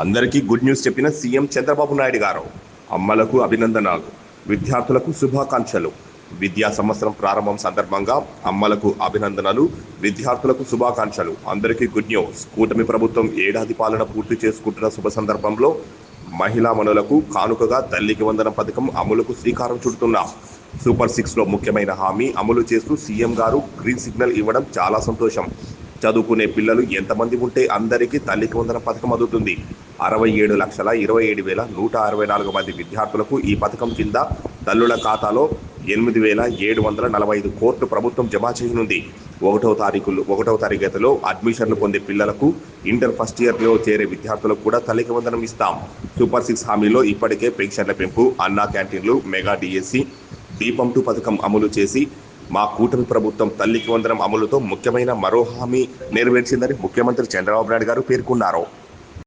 అందరికీ good news చెప్పిన CM Chandrababu Naidu గారు. అమ్మలకు అభినందనాలు. విద్యార్థులకు శుభాకాంక్షలు. విద్యా సంవత్సరం ప్రారంభం సందర్భంగా అమ్మలకు అభినందనలు. విద్యార్థులకు శుభాకాంక్షలు. అందరికీ గుడ్ న్యూస్. కూటమి ప్రభుత్వం ఏడాది పాలన పూర్తి చేసుకుంటున్న శుభ సందర్భంలో మహిళా మనులకు కానుకగా తల్లికి వందన పథకం అమలుకు శ్రీకారం చుడుతున్నాం. సూపర్ సిక్స్లో ముఖ్యమైన హామీ అమలు చేస్తూ సీఎం గారు గ్రీన్ సిగ్నల్ ఇవ్వడం చాలా సంతోషం. చదువుకునే పిల్లలు ఎంతమంది ఉంటే అందరికీ తల్లికి వందన పథకం అందుతుంది. అరవై ఏడు లక్షల ఇరవై ఏడు వేల నూట అరవై నాలుగు మంది విద్యార్థులకు ఈ పథకం కింద తల్లుల ఖాతాలో ఎనిమిది వేల ఏడు వందల నలభై ఐదు కోట్లు ప్రభుత్వం జమ చేయనుంది. ఒకటో తారీఖులు ఒకటో తరగతిలో అడ్మిషన్లు పొందే పిల్లలకు ఇంటర్ ఫస్ట్ ఇయర్లో చేరే విద్యార్థులకు కూడా తల్లికి వందనం ఇస్తాం. సూపర్ సిక్స్ హామీలో ఇప్పటికే పెన్షన్ల పెంపు అన్నా క్యాంటీన్లు మెగా డిఎస్సి దీపం టూ పథకం అమలు చేసి మా కూటమి ప్రభుత్వం తల్లికి వందనం అమలుతో ముఖ్యమైన మరో హామీ నెరవేర్చిందని ముఖ్యమంత్రి చంద్రబాబు నాయుడు గారు పేర్కొన్నారు.